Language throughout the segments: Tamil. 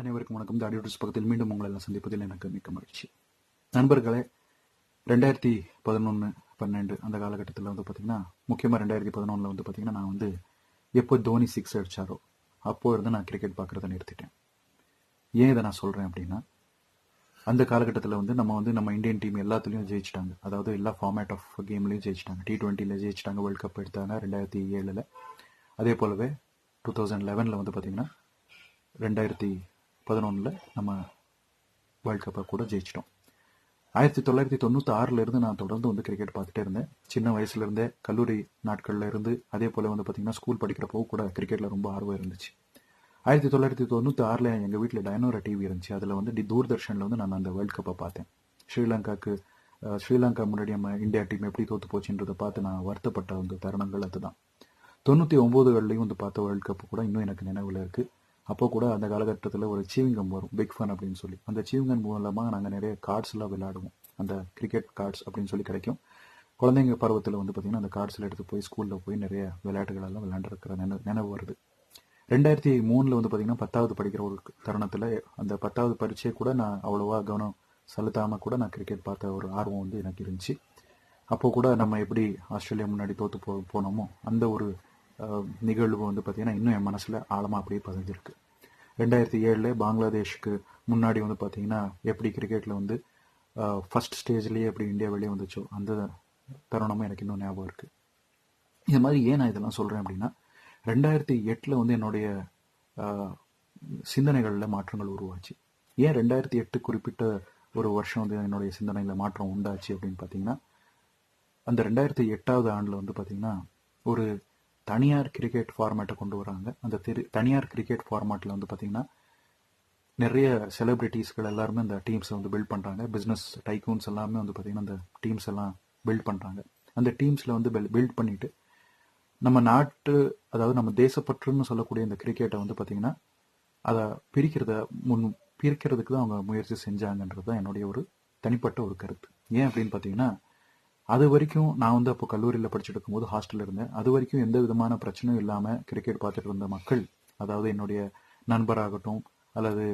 அனைவருக்கும் வணக்கம். தாடி யூடியூப்ஸ் பக்கத்தில் மீண்டும் உங்களை எல்லாம் சந்திப்பதில் எனக்கு மிக்க மகிழ்ச்சி. நண்பர்களே ரெண்டாயிரத்தி பதினொன்று பன்னெண்டு அந்த காலகட்டத்தில் வந்து பார்த்தீங்கன்னா முக்கியமாக ரெண்டாயிரத்தி பதினொன்றில் வந்து பார்த்தீங்கன்னா நான் வந்து எப்போ தோனி சிக்ஸ் அடித்தாரோ அப்போ இருந்து நான் கிரிக்கெட் பார்க்குறத நிறுத்திட்டேன். ஏன் இதை நான் சொல்கிறேன் அப்படின்னா அந்த காலகட்டத்தில் வந்து நம்ம வந்து நம்ம இந்தியன் டீம் எல்லாத்துலேயும் ஜெயிச்சிட்டாங்க. அதாவது எல்லா ஃபார்மேட் ஆஃப் கேம்லையும் ஜெயிச்சிட்டாங்க. டி ட்வெண்ட்டியில் ஜெயிச்சிட்டாங்க வேர்ல்ட் கப் எடுத்தாங்க ரெண்டாயிரத்தி ஏழில். அதே போலவே டூ தௌசண்ட் லெவனில் வந்து பார்த்திங்கன்னா ரெண்டாயிரத்தி பதினொன்றில் நம்ம வேர்ல்ட் கப்பை கூட ஜெயிச்சிட்டோம். ஆயிரத்தி தொள்ளாயிரத்தி தொண்ணூற்றி ஆறிலிருந்து நான் தொடர்ந்து வந்து கிரிக்கெட் பார்த்துட்டே இருந்தேன். சின்ன வயசுலேருந்தே கல்லூரி நாட்களில் இருந்து அதே போல் வந்து பார்த்திங்கன்னா ஸ்கூல் படிக்கிறப்போ கூட கிரிக்கெட்டில் ரொம்ப ஆர்வம் இருந்துச்சு. ஆயிரத்தி தொள்ளாயிரத்தி தொண்ணூற்றி ஆறில் எங்கள் வீட்டில் டைனோரா டிவி இருந்துச்சு. அதில் வந்து டி தூர்தர்ஷனில் வந்து நான் அந்த வேர்ல்ட் கப்பை பார்த்தேன். ஸ்ரீலங்காக்கு ஸ்ரீலங்கா முன்னாடி நம்ம இந்தியா டீம் எப்படி தோற்று போச்சுன்றதை பார்த்து நான் வருத்தப்பட்ட அந்த தருணங்கள் அதுதான். தொண்ணூற்றி ஒம்போதுகள்லையும் வந்து பார்த்த வேர்ல்ட் கப் கூட இன்னும் எனக்கு நினைவில் இருக்குது அப்போ கூட அந்த காலகட்டத்தில் ஒரு சீவிங்கம் வரும் பிக் ஃபன் அப்படின்னு சொல்லி. அந்த சீவிங்கம் மூலமாக நாங்கள் நிறைய கார்ட்ஸ்லாம் விளையாடுவோம். அந்த கிரிக்கெட் கார்ட்ஸ் அப்படின்னு சொல்லி கிடைக்கும். குழந்தைங்க பருவத்தில் வந்து பார்த்திங்கன்னா அந்த கார்ட்ஸில் எடுத்து போய் ஸ்கூலில் போய் நிறைய விளையாட்டுகள் எல்லாம் விளையாண்டுருக்கிற நினைவு நினைவு வருது. ரெண்டாயிரத்தி மூணில் வந்து பார்த்திங்கன்னா பத்தாவது படிக்கிற ஒரு தருணத்தில் அந்த பத்தாவது பரீட்சையை கூட நான் அவ்வளோவா கவனம் செலுத்தாமல் கூட நான் கிரிக்கெட் பார்த்த ஒரு ஆர்வம் வந்து எனக்கு இருந்துச்சு. அப்போ கூட நம்ம எப்படி ஆஸ்திரேலியா முன்னாடி தோற்று போ போனோமோ அந்த ஒரு நிகழ்வு வந்து பார்த்திங்கன்னா இன்னும் என் மனசில் ஆழமாக அப்படியே பதிஞ்சிருக்கு. ரெண்டாயிரத்தி ஏழில் பங்களாதேஷ்க்கு முன்னாடி வந்து பார்த்திங்கன்னா எப்படி கிரிக்கெட்டில் வந்து ஃபஸ்ட் ஸ்டேஜ்லேயே எப்படி இந்தியா வெளியே வந்துச்சோ அந்த தருணமும் எனக்கு இன்னும் ஞாபகம் இருக்குது இது மாதிரி ஏன் நான் இதெல்லாம் சொல்கிறேன் அப்படின்னா ரெண்டாயிரத்தி எட்டில் வந்து என்னுடைய சிந்தனைகளில் மாற்றங்கள் உருவாச்சு. ஏன் ரெண்டாயிரத்தி எட்டு குறிப்பிட்ட ஒரு வருஷம் வந்து என்னுடைய சிந்தனையில் மாற்றம் உண்டாச்சு அப்படின்னு பார்த்தீங்கன்னா அந்த ரெண்டாயிரத்தி எட்டாவது ஆண்டில் வந்து பார்த்திங்கன்னா ஒரு தனியார் கிரிக்கெட் ஃபார்மேட்டை கொண்டு வராங்க. அந்த திரு தனியார் கிரிக்கெட் ஃபார்மேட்டில் வந்து பார்த்தீங்கன்னா நிறைய செலிப்ரிட்டிஸ்கள் எல்லாருமே அந்த டீம்ஸை வந்து பில்ட் பண்ணுறாங்க பிஸ்னஸ் டைகூன்ஸ் எல்லாமே வந்து பார்த்தீங்கன்னா அந்த டீம்ஸ் எல்லாம் பில்ட் பண்ணுறாங்க அந்த டீம்ஸில் வந்து பில்ட் பண்ணிட்டு நம்ம நாட்டு அதாவது நம்ம தேசப்பற்றுன்னு சொல்லக்கூடிய இந்த கிரிக்கெட்டை வந்து பார்த்தீங்கன்னா அதை பிரிக்கிறத முன் பிரிக்கிறதுக்கு தான் அவங்க முயற்சி செஞ்சாங்கன்றது தான் என்னுடைய ஒரு தனிப்பட்ட ஒரு கருத்து. ஏன் அப்படின்னு பார்த்தீங்கன்னா அது வரைக்கும் நான் வந்து அப்போ கல்லூரியில் படிச்சுட்டு இருக்கும்போது ஹாஸ்டலில் இருந்தேன். அது வரைக்கும் எந்த விதமான பிரச்சனையும் இல்லாமல் கிரிக்கெட் பார்த்துட்டு இருந்த மக்கள் அதாவது என்னுடைய நண்பராகட்டும் அல்லது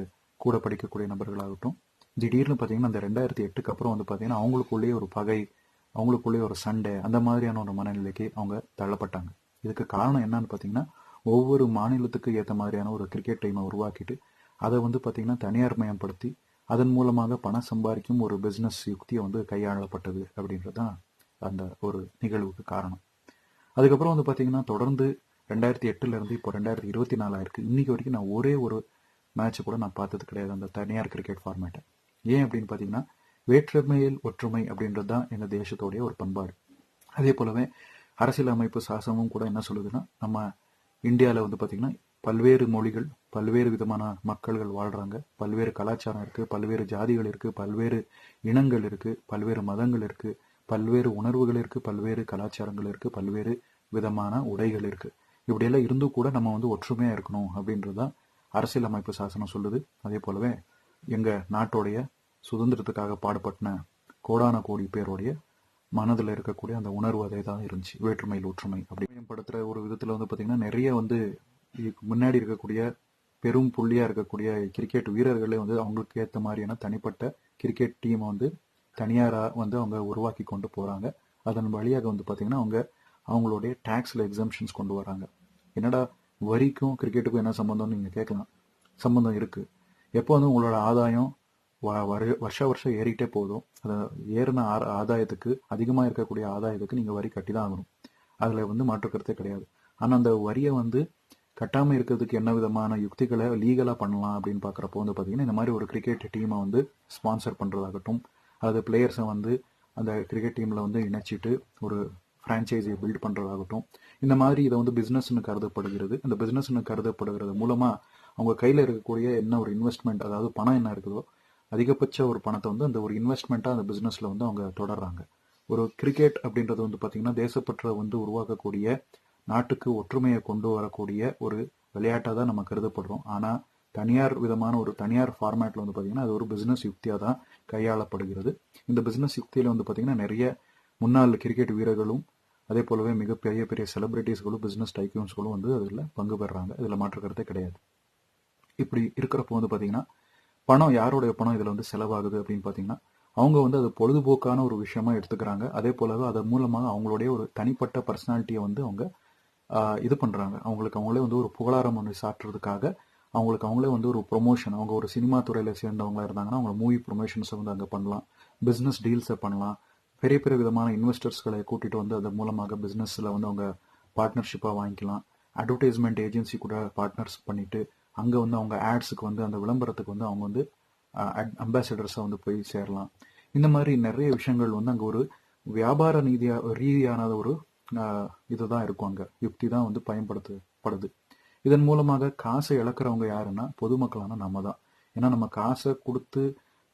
கூட படிக்கக்கூடிய நபர்களாகட்டும் திடீர்னு பார்த்தீங்கன்னா அந்த ரெண்டாயிரத்தி எட்டுக்கு அப்புறம் வந்து பார்த்தீங்கன்னா அவங்களுக்குள்ளேயே ஒரு பகை அவங்களுக்குள்ளேயே ஒரு சண்டை அந்த மாதிரியான ஒரு மனநிலைக்கு அவங்க தள்ளப்பட்டாங்க. இதுக்கு காரணம் என்னன்னு பார்த்தீங்கன்னா ஒவ்வொரு மாநிலத்துக்கு ஏற்ற மாதிரியான ஒரு கிரிக்கெட் டீமை உருவாக்கிட்டு அதை வந்து பார்த்தீங்கன்னா தனியார் மயப்படுத்தி அதன் மூலமாக பணம் சம்பாதிக்கும் ஒரு பிஸ்னஸ் யுக்தியை வந்து கையாளப்பட்டது அப்படின்றது தான் அந்த ஒரு நிகழ்வுக்கு காரணம். அதுக்கப்புறம் வந்து பார்த்தீங்கன்னா தொடர்ந்து ரெண்டாயிரத்தி எட்டுலேருந்து இப்போ ரெண்டாயிரத்தி இருபத்தி நாலாயிருக்கு இன்றைக்கி வரைக்கும் நான் ஒரே ஒரு மேட்ச் கூட நான் பார்த்தது கிடையாது அந்த தனியார் கிரிக்கெட் ஃபார்மேட்டை ஏன் அப்படின்னு பார்த்தீங்கன்னா வேற்றுமையில் ஒற்றுமை அப்படின்றது தான் எங்கள் தேசத்தோடைய ஒரு பண்பாடு. அதே போலவே அரசியலமைப்பு சாசனமும் கூட என்ன சொல்லுதுன்னா நம்ம இந்தியாவில் வந்து பார்த்திங்கன்னா பல்வேறு மொழிகள் பல்வேறு விதமான மக்கள்கள் வாழ்கிறாங்க பல்வேறு கலாச்சாரம் இருக்குது பல்வேறு ஜாதிகள் இருக்குது பல்வேறு இனங்கள் இருக்குது பல்வேறு மதங்கள் இருக்குது பல்வேறு உணர்வுகள் இருக்குது பல்வேறு கலாச்சாரங்கள் இருக்குது பல்வேறு விதமான உடைகள் இருக்குது இப்படியெல்லாம் இருந்தும் கூட நம்ம வந்து ஒற்றுமையாக இருக்கணும் அப்படின்றது தான் அரசியலமைப்பு சாசனம் சொல்லுது. அதே போலவே எங்கள் நாட்டோடைய சுதந்திரத்துக்காக பாடுபட்டின கோடான கோடி பேருடைய மனதில் இருக்கக்கூடிய அந்த உணர்வு அதே தான் இருந்துச்சு. வேற்றுமையில் ஒற்றுமை அப்படி மேம்படுத்துகிற ஒரு விதத்தில் வந்து பார்த்திங்கன்னா நிறைய வந்து முன்னாடி இருக்கக்கூடிய பெரும் புள்ளியாக இருக்கக்கூடிய கிரிக்கெட் வீரர்களே வந்து அவங்களுக்கு ஏற்ற மாதிரியான தனிப்பட்ட கிரிக்கெட் டீமை வந்து தனியாராக வந்து அவங்க உருவாக்கி கொண்டு போகிறாங்க அதன் வழியாக வந்து பார்த்திங்கன்னா அவங்க அவங்களுடைய டேக்ஸில் எக்ஸம்ஷன்ஸ் கொண்டு வராங்க. என்னடா வரிக்கும் கிரிக்கெட்டுக்கும் என்ன சம்மந்தம்னு நீங்கள் கேட்கலாம். சம்மந்தம் இருக்குது எப்போ வந்து உங்களோட ஆதாயம் வ- வரு- வருஷ வருஷம் ஏறிக்கிட்டே போதும். அதை ஏறின ஆ- ஆதாயத்துக்கு அதிகமாக இருக்கக்கூடிய ஆதாயத்துக்கு நீங்கள் வரி கட்டி தான் ஆகணும். அதில் வந்து மாற்றுக்கருத்தே கிடையாது. ஆனால் அந்த வரியை வந்து கட்டாமல் இருக்கிறதுக்கு என்ன விதமான யுக்திகளை லீகலாக பண்ணலாம் அப்படின்னு பார்க்குறப்போ வந்து பார்த்தீங்கன்னா இந்த மாதிரி ஒரு கிரிக்கெட் டீமை வந்து ஸ்பான்சர் பண்ணுறதாகட்டும் அல்லது பிளேயர்ஸை வந்து அந்த கிரிக்கெட் டீமில் வந்து இணைச்சிட்டு ஒரு ஃப்ரான்ச்சைஸியை பில்ட் பண்ணுறதாகட்டும் இந்த மாதிரி இதை வந்து பிஸ்னஸ்னு கருதப்படுகிறது. அந்த பிஸ்னஸ்னு கருதப்படுகிறது மூலமாக அவங்க கையில் இருக்கக்கூடிய என்ன ஒரு இன்வெஸ்ட்மெண்ட் அதாவது பணம் என்ன இருக்குதோ அதிகபட்ச ஒரு பணத்தை வந்து அந்த ஒரு இன்வெஸ்ட்மெண்ட்டாக அந்த பிஸ்னஸில் வந்து அவங்க தொடர்றாங்க. ஒரு கிரிக்கெட் அப்படின்றது வந்து பார்த்திங்கன்னா தேசப்பற்றை வந்து உருவாக்கக்கூடிய நாட்டுக்கு ஒற்றுமையை கொண்டு வரக்கூடிய ஒரு விளையாட்டாக தான் நம்ம கருதப்படுறோம். ஆனால் தனியார் விதமான ஒரு தனியார் ஃபார்மேட்டில் வந்து பார்த்திங்கன்னா அது ஒரு பிஸ்னஸ் யுக்தியாக தான் கையாளப்படுகிறது. இந்த பிஸ்னஸ் யுக்தியில் வந்து பார்த்திங்கன்னா நிறைய முன்னாள் கிரிக்கெட் வீரர்களும் அதே போலவே மிகப்பெரிய பெரிய செலிபிரிட்டிஸ்களும் பிஸ்னஸ் டைக்யூன்ஸ்களும் வந்து அதில் பங்கு பெறுறாங்க இதில் மாற்று கருத்தே கிடையாது. இப்படி இருக்கிறப்போ வந்து பார்த்தீங்கன்னா பணம் யாருடைய பணம் இதில் வந்து செலவாகுது அப்படின்னு பார்த்தீங்கன்னா அவங்க வந்து அது பொழுதுபோக்கான ஒரு விஷயமா எடுத்துக்கிறாங்க. அதே போலவே அதன் மூலமாக அவங்களுடைய ஒரு தனிப்பட்ட பர்சனாலிட்டியை வந்து அவங்க இது பண்ணுறாங்க அவங்களுக்கு அவங்களே வந்து ஒரு புகழாரம் ஒன்று சாட்டுறதுக்காக அவங்களுக்கு அவங்களே வந்து ஒரு ப்ரொமோஷன் அவங்க ஒரு சினிமா துறையில் சேர்ந்தவங்களா இருந்தாங்கன்னா அவங்க மூவி ப்ரொமோஷன்ஸை வந்து அங்கே பண்ணலாம். பிஸ்னஸ் டீல்ஸை பண்ணலாம். பெரிய பெரிய விதமான இன்வெஸ்டர்ஸ்களை கூட்டிட்டு வந்து அதன் மூலமாக பிஸ்னஸில் வந்து அவங்க பார்ட்னர்ஷிப்பாக வாங்கிக்கலாம். அட்வர்டைஸ்மெண்ட் ஏஜென்சி கூட பார்ட்னர்ஸ் பண்ணிவிட்டு அங்கே வந்து அவங்க ஆட்ஸுக்கு வந்து அந்த விளம்பரத்துக்கு வந்து அவங்க வந்து அம்பாசிடர்ஸாக வந்து போய் சேரலாம். இந்த மாதிரி நிறைய விஷயங்கள் வந்து அங்கே ஒரு வியாபார நீதியா ரீதியான ஒரு இதுதான் இருக்கும் அங்கே. யுக்தி தான் வந்து பயன்படுத்தப்படுது. இதன் மூலமாக காசை இழக்கிறவங்க யாருன்னா பொதுமக்களான நம்ம தான் ஏன்னா நம்ம காசை கொடுத்து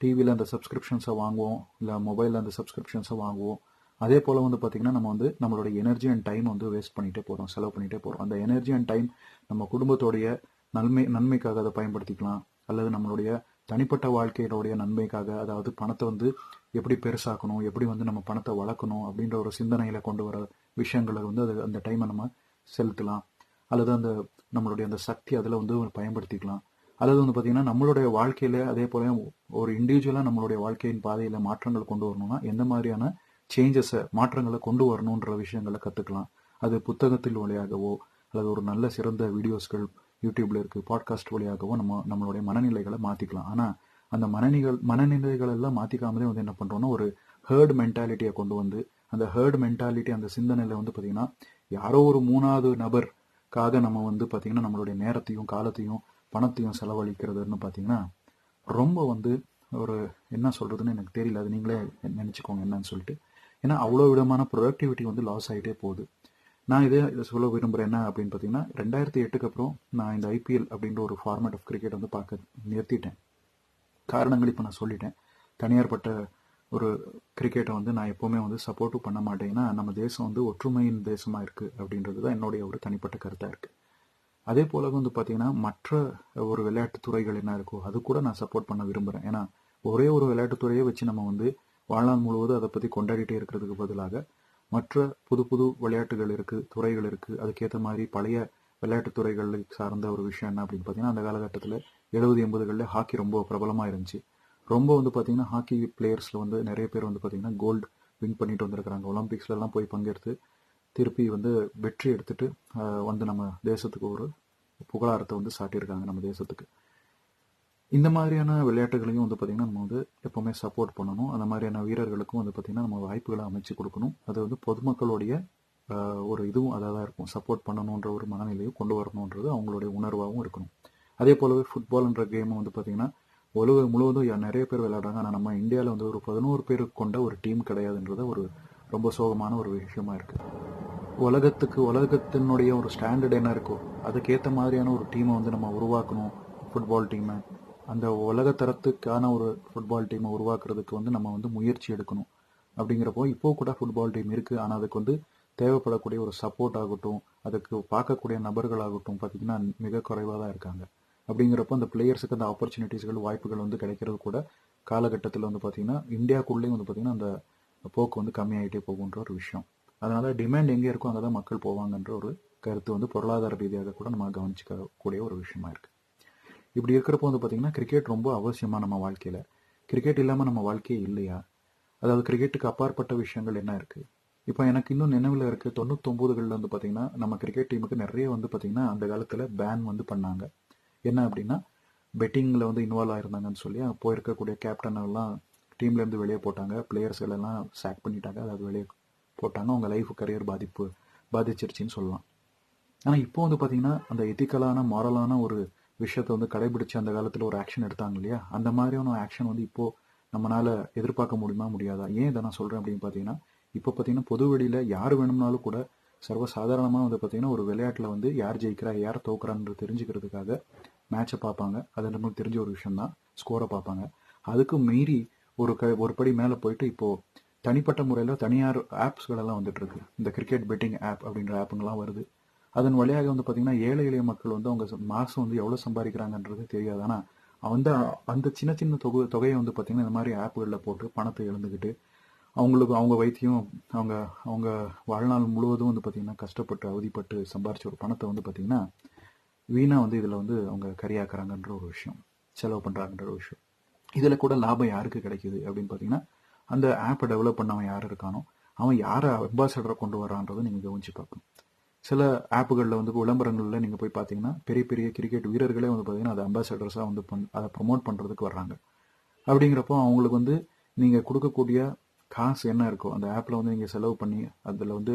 டிவியில் அந்த சப்ஸ்கிரிப்ஷன்ஸை வாங்குவோம் இல்லை மொபைலில் அந்த சப்ஸ்கிரிப்ஷன்ஸை வாங்குவோம். அதே போல் வந்து பார்த்திங்கன்னா நம்ம வந்து நம்மளோட எனர்ஜி அண்ட் டைம் வந்து வேஸ்ட் பண்ணிகிட்டே போகிறோம் செலவு பண்ணிகிட்டே போகிறோம் அந்த எனர்ஜி அண்ட் டைம் நம்ம குடும்பத்தோடைய நன்மை நன்மைக்காக அதை பயன்படுத்திக்கலாம் அல்லது நம்மளுடைய தனிப்பட்ட வாழ்க்கையினுடைய நன்மைக்காக அதாவது பணத்தை வந்து எப்படி பெருசாக்கணும் எப்படி வந்து நம்ம பணத்தை வளர்க்கணும் அப்படின்ற ஒரு சிந்தனையில் கொண்டு வர விஷயங்களை வந்து அது அந்த டைமை நம்ம செலுத்தலாம். அல்லது அந்த நம்மளுடைய அந்த சக்தி அதில் வந்து பயன்படுத்திக்கலாம். அல்லது வந்து பார்த்திங்கன்னா நம்மளுடைய வாழ்க்கையில் அதே போல ஒரு இண்டிவிஜுவலாக நம்மளுடைய வாழ்க்கையின் பாதையில் மாற்றங்கள் கொண்டு வரணும்னா எந்த மாதிரியான சேஞ்சஸை மாற்றங்களை கொண்டு வரணுன்ற விஷயங்களை கற்றுக்கலாம் அது புத்தகத்தில் வழியாகவோ அல்லது ஒரு நல்ல சிறந்த வீடியோஸ்கள் யூடியூப்ல இருக்குது பாட்காஸ்ட் வழியாகவோ நம்ம நம்மளுடைய மனநிலைகளை மாற்றிக்கலாம் ஆனால் அந்த மனநிகள் மனநிலைகள் எல்லாம் மாற்றிக்காமலே வந்து என்ன பண்ணுறோம்னா ஒரு ஹேர்டு மென்டாலிட்டியை கொண்டு வந்து அந்த ஹேர்ட் மென்டாலிட்டி அந்த சிந்தனையில் வந்து பார்த்திங்கன்னா யாரோ ஒரு மூணாவது நபருக்காக நம்ம வந்து பார்த்திங்கன்னா நம்மளுடைய நேரத்தையும் காலத்தையும் பணத்தையும் செலவழிக்கிறதுன்னு பார்த்தீங்கன்னா ரொம்ப வந்து ஒரு என்ன சொல்கிறதுன்னு எனக்கு தெரியல. அது நீங்களே நினச்சிக்கோங்க என்னன்னு சொல்லிட்டு. ஏன்னா அவ்வளோ விதமான ப்ரொடக்டிவிட்டி வந்து லாஸ் ஆகிட்டே போகுது. நான் இதே இதை சொல்ல விரும்புகிறேன் என்ன அப்படின்னு பார்த்தீங்கன்னா ரெண்டாயிரத்தி எட்டுக்கு அப்புறம் நான் இந்த ஐபிஎல் அப்படின்ற ஒரு ஃபார்மேட் ஆஃப் கிரிக்கெட் வந்து பார்க்க நிறுத்திட்டேன். காரணங்கள் இப்போ நான் சொல்லிட்டேன். தனியார்பட்ட ஒரு கிரிக்கெட்டை வந்து நான் எப்போவுமே வந்து சப்போர்ட்டும் பண்ண மாட்டேன். நம்ம தேசம் வந்து ஒற்றுமையின் தேசமாக இருக்குது அப்படின்றது தான் என்னுடைய ஒரு தனிப்பட்ட கருத்தாக இருக்குது அதே போல வந்து பார்த்தீங்கன்னா மற்ற ஒரு விளையாட்டு துறைகள் என்ன இருக்கோ அது கூட நான் சப்போர்ட் பண்ண விரும்புகிறேன் ஏன்னா ஒரே ஒரு விளையாட்டுத்துறையை வச்சு நம்ம வந்து வாழ்நாள் முழுவதும் அதை பற்றி கொண்டாடிட்டே இருக்கிறதுக்கு பதிலாக மற்ற புது புது விளையாட்டுகள் இருக்குது துறைகள் இருக்குது அதுக்கேற்ற மாதிரி பழைய விளையாட்டு துறைகளை சார்ந்த ஒரு விஷயம் என்ன அப்படின்னு பார்த்தீங்கன்னா அந்த காலகட்டத்தில் எழுபது எண்பதுகளில் ஹாக்கி ரொம்ப பிரபலமாக இருந்துச்சு. ரொம்ப வந்து பார்த்தீங்கன்னா ஹாக்கி பிளேயர்ஸில் வந்து நிறைய பேர் வந்து பார்த்தீங்கன்னா கோல்டு வின் பண்ணிட்டு வந்திருக்கிறாங்க. ஒலிம்பிக்ஸ்லலாம் போய் பங்கெடுத்து திருப்பி வந்து வெற்றி எடுத்துட்டு வந்து நம்ம தேசத்துக்கு ஒரு புகழாரத்தை வந்து சாட்டியிருக்காங்க நம்ம தேசத்துக்கு. இந்த மாதிரியான விளையாட்டுகளையும் வந்து பார்த்திங்கன்னா நம்ம வந்து எப்போவுமே சப்போர்ட் பண்ணணும். அந்த மாதிரியான வீரர்களுக்கும் வந்து பார்த்திங்கன்னா நம்ம வாய்ப்புகளை அமைச்சு கொடுக்கணும். அது வந்து பொதுமக்களுடைய ஒரு இதுவும் அதாக தான் இருக்கும். சப்போர்ட் பண்ணணுன்ற ஒரு மனநிலையும் கொண்டு வரணுன்றது அவங்களுடைய உணர்வாகவும் இருக்கணும். அதே போலவே ஃபுட்பால்ன்ற கேமும் வந்து பார்த்திங்கன்னா உலகம் முழுவதும் நிறைய பேர் விளையாடுறாங்க. ஆனால் நம்ம இந்தியாவில் வந்து ஒரு பதினோரு பேர் கொண்ட ஒரு டீம் கிடையாதுன்றது ஒரு ரொம்ப சோகமான ஒரு விஷயமா இருக்குது உலகத்துக்கு உலகத்தினுடைய ஒரு ஸ்டாண்டர்ட் என்ன இருக்கோ அதுக்கேற்ற மாதிரியான ஒரு டீமை வந்து நம்ம உருவாக்கணும். ஃபுட்பால் டீமை அந்த உலக தரத்துக்கான ஒரு ஃபுட்பால் டீமை உருவாக்குறதுக்கு வந்து நம்ம வந்து முயற்சி எடுக்கணும். அப்படிங்கிறப்போ இப்போ கூட ஃபுட்பால் டீம் இருக்குது ஆனால் அதுக்கு வந்து தேவைப்படக்கூடிய ஒரு சப்போர்ட் ஆகட்டும் அதுக்கு பார்க்கக்கூடிய நபர்களாகட்டும் பார்த்திங்கன்னா மிக குறைவாக தான் இருக்காங்க. அப்படிங்கிறப்போ அந்த பிளேயர்ஸுக்கு அந்த ஆப்பர்ச்சுனிட்டிஸ்கள் வாய்ப்புகள் வந்து கிடைக்கிறது கூட காலகட்டத்தில் வந்து பார்த்திங்கன்னா இந்தியாவுக்குள்ளேயும் வந்து பார்த்திங்கன்னா அந்த போக்கு வந்து கம்மியாயிட்டே போகுன்ற ஒரு விஷயம். அதனால் டிமாண்ட் எங்கே இருக்கோ அங்கே தான் மக்கள் போவாங்கன்ற ஒரு கருத்து வந்து பொருளாதார ரீதியாக கூட நம்ம கவனிச்சுக்கக்கூடிய ஒரு விஷயமா இருக்குது இப்படி இருக்கிறப்போ வந்து பார்த்தீங்கன்னா கிரிக்கெட் ரொம்ப அவசியமாக நம்ம வாழ்க்கையில். கிரிக்கெட் இல்லாமல் நம்ம வாழ்க்கையே இல்லையா? அதாவது கிரிக்கெட்டுக்கு அப்பாற்பட்ட விஷயங்கள் என்ன இருக்குது இப்போ எனக்கு இன்னும் நினைவில் இருக்குது தொண்ணூத்தொம்போதுகளில் வந்து பார்த்தீங்கன்னா நம்ம கிரிக்கெட் டீமுக்கு நிறைய வந்து பார்த்தீங்கன்னா அந்த காலத்தில் பேன் வந்து பண்ணாங்க. என்ன அப்படின்னா பெட்டிங்கில் வந்து இன்வால்வ் ஆயிருந்தாங்கன்னு சொல்லி போயிருக்கக்கூடிய கேப்டனெல்லாம் டீம்லேருந்து வெளியே போட்டாங்க. பிளேயர்ஸ் எல்லாம் சேக் பண்ணிட்டாங்க. அதாவது வெளியே போட்டாங்க. அவங்க லைஃப் கரியர் பாதிப்பு பாதிச்சிருச்சின்னு சொல்லலாம். ஆனால் இப்போ வந்து பார்த்தீங்கன்னா அந்த எத்திக்கலான மாரலான ஒரு விஷயத்தை வந்து கடைபிடிச்சு அந்த காலத்தில் ஒரு ஆக்ஷன் எடுத்தாங்க இல்லையா? அந்த மாதிரியான ஆக்ஷன் வந்து இப்போது நம்மளால் எதிர்பார்க்க முடியுமா முடியாதா? ஏன் இதை நான் சொல்கிறேன் அப்படின்னு பார்த்தீங்கன்னா இப்போ பார்த்தீங்கன்னா பொது வெளியில் யார் வேணும்னாலும் கூட சர்வ சாதாரணமாக வந்து பார்த்தீங்கன்னா ஒரு விளையாட்டில் வந்து யார் ஜெயிக்கிறா யார் தோக்குறான்னு தெரிஞ்சுக்கிறதுக்காக மேட்சை பார்ப்பாங்க. அது நமக்கு தெரிஞ்ச ஒரு விஷயம் தான் ஸ்கோரை பார்ப்பாங்க. அதுக்கு மீறி ஒரு க ஒரு படி மேலே போயிட்டு இப்போது தனிப்பட்ட முறையில் தனியார் ஆப்ஸ்களெல்லாம் வந்துட்டுருக்கு இந்த கிரிக்கெட் பெட்டிங் ஆப் அப்படின்ற ஆப்புங்கெல்லாம் வருது. அதன் வழியாக வந்து பார்த்தீங்கன்னா ஏழை எளிய மக்கள் வந்து அவங்க மாதம் வந்து எவ்வளோ சம்பாதிக்கிறாங்கன்றது தெரியாது. ஆனால் அந்த அந்த சின்ன சின்ன தொகை தொகையை வந்து பார்த்திங்கன்னா இந்த மாதிரி ஆப்புகளில் போட்டு பணத்தை எழுந்துக்கிட்டு அவங்களுக்கு அவங்க வைத்தியம் அவங்க அவங்க வாழ்நாள் முழுவதும் வந்து பார்த்தீங்கன்னா கஷ்டப்பட்டு அவதிப்பட்டு சம்பாரிச்ச ஒரு பணத்தை வந்து பார்த்திங்கன்னா வீணாக வந்து இதில் வந்து அவங்க கரியாக்குறாங்கன்ற ஒரு விஷயம் செலவு பண்ணுறாங்கன்ற ஒரு விஷயம். இதில் கூட லாபம் யாருக்கு கிடைக்குது அப்படின்னு பார்த்தீங்கன்னா அந்த ஆப்பை டெவலப் பண்ணவன் யார் இருக்கானோ அவன் யாரை அம்பாசடரை கொண்டு வரான்றதை நீங்கள் கவனிச்சு பார்க்கணும். சில ஆப்புகளில் வந்து விளம்பரங்களில் நீங்கள் போய் பார்த்தீங்கன்னா பெரிய பெரிய கிரிக்கெட் வீரர்களே வந்து பார்த்தீங்கன்னா அதை அம்பாசடர்ஸாக வந்து பண் அதை ப்ரொமோட் பண்ணுறதுக்கு வர்றாங்க. அப்படிங்கிறப்போ அவங்களுக்கு வந்து நீங்கள் கொடுக்கக்கூடிய காசு என்ன இருக்கோ அந்த ஆப்பில் வந்து நீங்கள் செலவு பண்ணி அதில் வந்து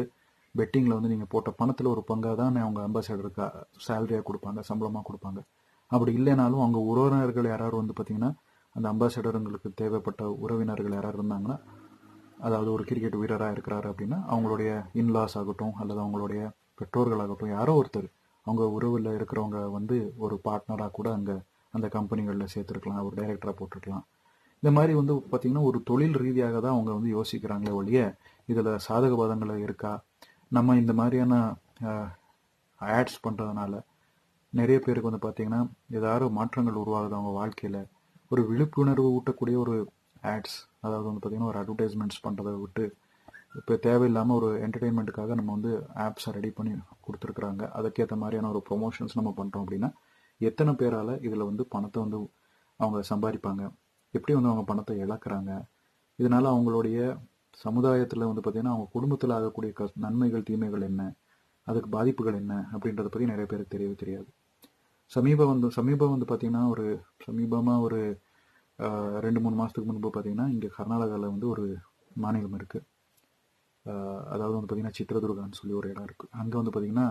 பெட்டிங்கில் வந்து நீங்கள் போட்ட பணத்தில் ஒரு பங்காக தான் அவங்க அம்பாசடருக்கு சேலரியாக கொடுப்பாங்க சம்பளமாக கொடுப்பாங்க. அப்படி இல்லைனாலும் அவங்க உறவினர்கள் யாராவது வந்து பார்த்தீங்கன்னா அந்த அம்பாசடருங்களுக்கு தேவைப்பட்ட உறவினர்கள் யாராவது இருந்தாங்கன்னா அதாவது ஒரு கிரிக்கெட் வீரராக இருக்கிறாரு அப்படின்னா அவங்களுடைய இன்லாஸ் ஆகட்டும் அல்லது அவங்களுடைய பெற்றோர்களாகட்டும் யாரோ ஒருத்தர் அவங்க உறவில் இருக்கிறவங்க வந்து ஒரு பார்ட்னராக கூட அங்கே அந்த கம்பெனிகளில் சேர்த்துருக்கலாம் ஒரு டைரக்டராக போட்டிருக்கலாம். இந்த மாதிரி வந்து பார்த்திங்கன்னா ஒரு தொழில் ரீதியாக தான் அவங்க வந்து யோசிக்கிறாங்களே ஒழிய இதில் சாதக பாதங்கள் இருக்கா? நம்ம இந்த மாதிரியான ஆட்ஸ் பண்ணுறதுனால நிறைய பேருக்கு வந்து பார்த்திங்கன்னா ஏதாவது மாற்றங்கள் உருவாகுது அவங்க வாழ்க்கையில். ஒரு விழிப்புணர்வு ஊட்டக்கூடிய ஒரு ஆட்ஸ் அதாவது வந்து பார்த்திங்கன்னா ஒரு அட்வர்டைஸ்மெண்ட்ஸ் பண்ணுறதை விட்டு இப்போ தேவையில்லாமல் ஒரு என்டர்டெயின்மெண்ட்டுக்காக நம்ம வந்து ஆப்ஸை ரெடி பண்ணி கொடுத்துருக்குறாங்க. அதுக்கேற்ற மாதிரியான ஒரு ப்ரொமோஷன்ஸ் நம்ம பண்ணுறோம் அப்படின்னா எத்தனை பேரால் இதில் வந்து பணத்தை வந்து அவங்க சம்பாதிப்பாங்க? எப்படி வந்து அவங்க பணத்தை இழக்கிறாங்க? இதனால் அவங்களுடைய சமுதாயத்தில் வந்து பார்த்திங்கன்னா அவங்க குடும்பத்தில் ஆகக்கூடிய க நன்மைகள் தீமைகள் என்ன? அதுக்கு பாதிப்புகள் என்ன? அப்படின்றத பற்றி நிறைய பேருக்கு தெரியவே தெரியாது. சமீபம் வந்து சமீபம் வந்து பார்த்திங்கன்னா ஒரு சமீபமாக ஒரு ரெண்டு மூணு மாதத்துக்கு முன்பு பார்த்திங்கன்னா இங்கே கர்நாடகாவில் வந்து ஒரு மாநிலம் இருக்குது அதாவது வந்து பார்த்திங்கன்னா சித்திரதுர்கான்னு சொல்லி ஒரு இடம் இருக்குது அங்கே வந்து பார்த்திங்கன்னா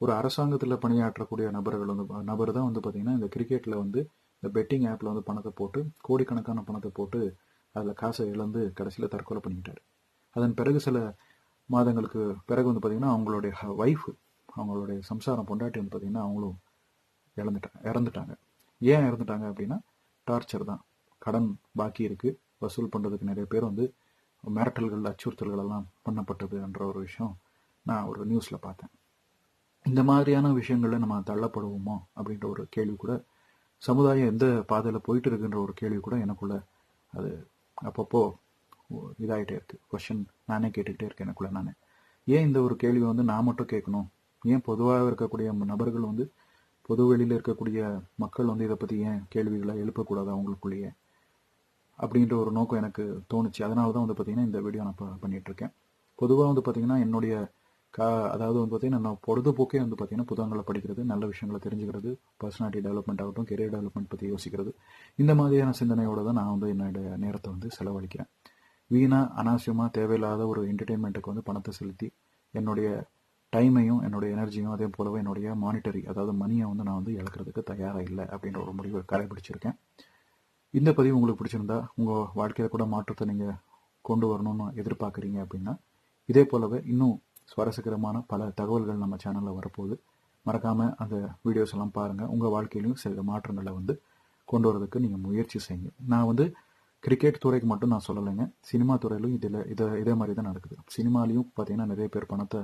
ஒரு அரசாங்கத்தில் பணியாற்றக்கூடிய நபர்கள் வந்து நபர் தான் வந்து பார்த்திங்கன்னா இந்த கிரிக்கெட்டில் வந்து இந்த பெட்டிங் ஆப்பில் வந்து பணத்தை போட்டு கோடிக்கணக்கான பணத்தை போட்டு அதில் காசை இழந்து கடைசியில் தற்கொலை பண்ணிக்கிட்டார். அதன் பிறகு சில மாதங்களுக்கு பிறகு வந்து பார்த்திங்கன்னா அவங்களுடைய ஒய்ஃப் அவங்களுடைய சம்சாரம் பொண்டாட்டி வந்து பார்த்திங்கன்னா அவங்களும் இறந்துட்டாங்க இறந்துட்டாங்க. ஏன் இறந்துட்டாங்க அப்படின்னா டார்ச்சர் தான். கடன் பாக்கி இருக்குது வசூல் பண்ணுறதுக்கு நிறைய பேர் வந்து மிரட்டல்கள் அச்சுறுத்தல்கள் எல்லாம் பண்ணப்பட்டது என்ற ஒரு விஷயம் நான் ஒரு நியூஸில் பார்த்தேன். இந்த மாதிரியான விஷயங்களில் நம்ம தள்ளப்படுவோமோ அப்படின்ற ஒரு கேள்வி கூட சமுதாயம் எந்த பாதையில் போயிட்டு இருக்குன்ற ஒரு கேள்வி கூட எனக்குள்ள அது அப்பப்போ இதாகிட்டே இருக்குது கொஷின் நானே கேட்டுக்கிட்டே இருக்கேன் எனக்குள்ள நானே. ஏன் இந்த ஒரு கேள்வி வந்து நான் மட்டும் கேட்கணும்? ஏன் பொதுவாக இருக்கக்கூடிய நபர்கள் வந்து பொது வெளியில் இருக்கக்கூடிய மக்கள் வந்து இதை பற்றி ஏன் கேள்விகளை எழுப்பக்கூடாது அவங்களுக்குள்ளேயே? அப்படின்ற ஒரு நோக்கம் எனக்கு தோணுச்சு. அதனால தான் வந்து பார்த்திங்கன்னா இந்த வீடியோ நான் பண்ணிகிட்ருக்கேன் பொதுவாக வந்து பார்த்திங்கன்னா என்னுடைய கா அதாவது வந்து பார்த்திங்கன்னா நான் பொழுதுபோக்கே வந்து பார்த்திங்கன்னா புத்தகங்களை படிக்கிறது நல்ல விஷயங்களை தெரிஞ்சுக்கிறது பர்சனாலிட்டி டெவலப்மெண்ட் ஆகட்டும் கெரியர் டெவலப்மெண்ட் பற்றி யோசிக்கிறது இந்த மாதிரியான சிந்தனையோடு தான் நான் வந்து என்னுடைய நேரத்தை வந்து செலவழிக்கிறேன். வீணாக அனாவசியமாக தேவையில்லாத ஒரு என்டர்டெயின்மெண்ட்டுக்கு வந்து பணத்தை செலுத்தி என்னுடைய டைமையும் என்னுடைய எனர்ஜியும் அதே போலவே என்னுடைய மானிட்டரி அதாவது மணியை வந்து நான் வந்து இழக்கிறதுக்கு தயாராக இல்லை அப்படின்ற ஒரு முடிவை கடைபிடிச்சிருக்கேன் இந்த பதிவு உங்களுக்கு பிடிச்சிருந்தா உங்கள் வாழ்க்கையில் கூட மாற்றத்தை நீங்கள் கொண்டு வரணும்னு எதிர்பார்க்குறீங்க அப்படின்னா இதே போலவே இன்னும் சுவாரஸ்யகரமான பல தகவல்கள் நம்ம சேனலில் வரப்போகுது. மறக்காமல் அந்த வீடியோஸ் எல்லாம் பாருங்கள் உங்கள் வாழ்க்கையிலையும் சில மாற்றங்களை வந்து கொண்டு வரதுக்கு நீங்கள் முயற்சி செய்யுங்க. நான் வந்து கிரிக்கெட் துறைக்கு மட்டும் நான் சொல்லலைங்க. சினிமா துறையிலும் இதில் இதை இதே மாதிரி தான் நடக்குது. சினிமாலையும் பார்த்தீங்கன்னா நிறைய பேர் பணத்தை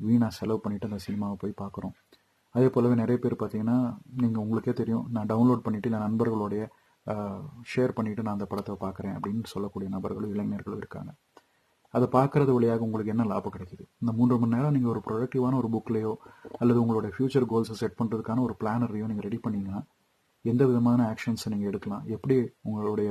வீணாக செலவு பண்ணிவிட்டு அந்த சினிமாவை போய் பார்க்குறோம் அதே போலவே நிறைய பேர் பார்த்தீங்கன்னா நீங்கள் உங்களுக்கே தெரியும் நான் டவுன்லோட் பண்ணிவிட்டு இல்லை நண்பர்களுடைய ஷேர் பண்ணிவிட்டு நான் அந்த படத்தை பார்க்குறேன் அப்படின்னு சொல்லக்கூடிய நபர்களும் இளைஞர்களும் இருக்காங்க. அதை பார்க்கறது வழியாக உங்களுக்கு என்ன லாபம் கிடைக்குது? இந்த மூன்று மணி நேரம் நீங்கள் ஒரு ப்ரொடக்டிவான ஒரு புக்லேயோ அல்லது உங்களோட ஃபியூச்சர் கோல்ஸை செட் பண்ணுறதுக்கான ஒரு பிளானரையோ நீங்கள் ரெடி பண்ணீங்கன்னா எந்த விதமான ஆக்ஷன்ஸை நீங்கள் எடுக்கலாம்? எப்படி உங்களுடைய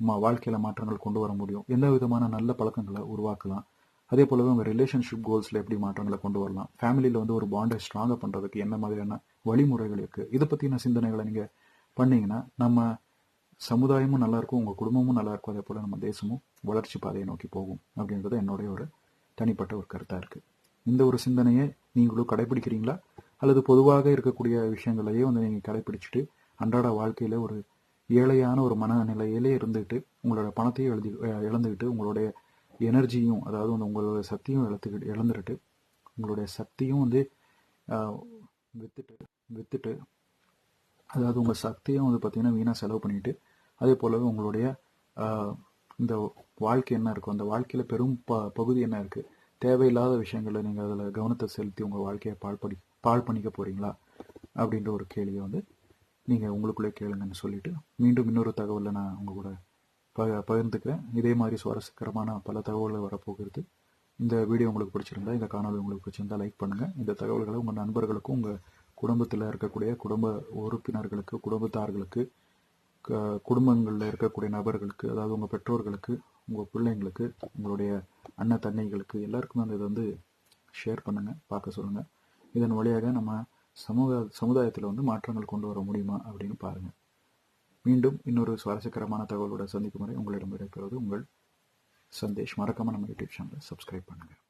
மா வாழ்க்கையில் மாற்றங்கள் கொண்டு வர முடியும்? எந்த விதமான நல்ல பழக்கங்களை உருவாக்கலாம்? அதே போலவே உங்கள் ரிலேஷன்ஷிப் கோல்ஸில் எப்படி மாற்றங்களை கொண்டு வரலாம்? ஃபேமிலியில் வந்து ஒரு பாண்டை ஸ்ட்ராங்காக பண்ணுறதுக்கு என்ன மாதிரியான வழிமுறைகள் இருக்குது இதை பற்றின சிந்தனைகளை நீங்கள் பண்ணிங்கன்னா நம்ம சமுதாயமும் நல்லாயிருக்கும் உங்கள் குடும்பமும் நல்லாயிருக்கும் அதே போல் நம்ம தேசமும் வளர்ச்சி பாதையை நோக்கி போகும் அப்படின்றது என்னுடைய ஒரு தனிப்பட்ட ஒரு கருத்தாக இருக்குது இந்த ஒரு சிந்தனையை நீங்களும் கடைபிடிக்கிறீங்களா அல்லது பொதுவாக இருக்கக்கூடிய விஷயங்களையே வந்து நீங்கள் கடைபிடிச்சிட்டு அன்றாட வாழ்க்கையில் ஒரு ஏழையான ஒரு மனநிலையிலே இருந்துக்கிட்டு உங்களோட பணத்தையும் எழுதி இழந்துக்கிட்டு உங்களுடைய எனர்ஜியும் அதாவது வந்து உங்களோட சக்தியும் இழத்துக்கிட்டு இழந்துட்டு உங்களுடைய சக்தியும் வந்து வித்துட்டு வித்துட்டு அதாவது உங்கள் சக்தியும் வந்து பார்த்திங்கன்னா வீணாக செலவு பண்ணிட்டு அதே போலவே உங்களுடைய இந்த வாழ்க்கை என்ன இருக்கும் அந்த வாழ்க்கையில் பெரும் ப பகுதி என்ன இருக்குது தேவையில்லாத விஷயங்களில் நீங்கள் அதில் கவனத்தை செலுத்தி உங்கள் வாழ்க்கையை பாழ் படி பால் பண்ணிக்க போகிறீங்களா அப்படின்ற ஒரு கேள்வியை வந்து நீங்கள் உங்களுக்குள்ளே கேளுங்கன்னு சொல்லிட்டு மீண்டும் இன்னொரு தகவலில் நான் உங்கள் கூட ப பகிர்ந்துக்கிறேன். இதே மாதிரி சுவாரஸ்யகரமான பல தகவல்கள் வரப்போகிறது. இந்த வீடியோ உங்களுக்கு பிடிச்சிருந்தா இந்த காணொலி உங்களுக்கு பிடிச்சிருந்தா லைக் பண்ணுங்கள் இந்த தகவல்களை உங்கள் நண்பர்களுக்கும் உங்கள் குடும்பத்தில் இருக்கக்கூடிய குடும்ப உறுப்பினர்களுக்கு குடும்பத்தார்களுக்கு குடும்பங்களில் இருக்கக்கூடிய நபர்களுக்கு அதாவது உங்கள் பெற்றோர்களுக்கு உங்கள் பிள்ளைங்களுக்கு உங்களுடைய அண்ணன் தன்னைகளுக்கு எல்லாருக்குமே அந்த இதை வந்து ஷேர் பண்ணுங்கள் பார்க்க சொல்லுங்கள் இதன் வழியாக நம்ம சமூக சமுதாயத்தில் வந்து மாற்றங்கள் கொண்டு வர முடியுமா அப்படின்னு பாருங்கள் மீண்டும் இன்னொரு சுவாரஸ்யகரமான தகவலோட சந்திக்கும் முறை உங்களிடம் விடைபெறுவது உங்கள் சந்தேஷ். மறக்காமல் நம்ம யூடியூப் சேனலை சப்ஸ்கிரைப் பண்ணுங்கள்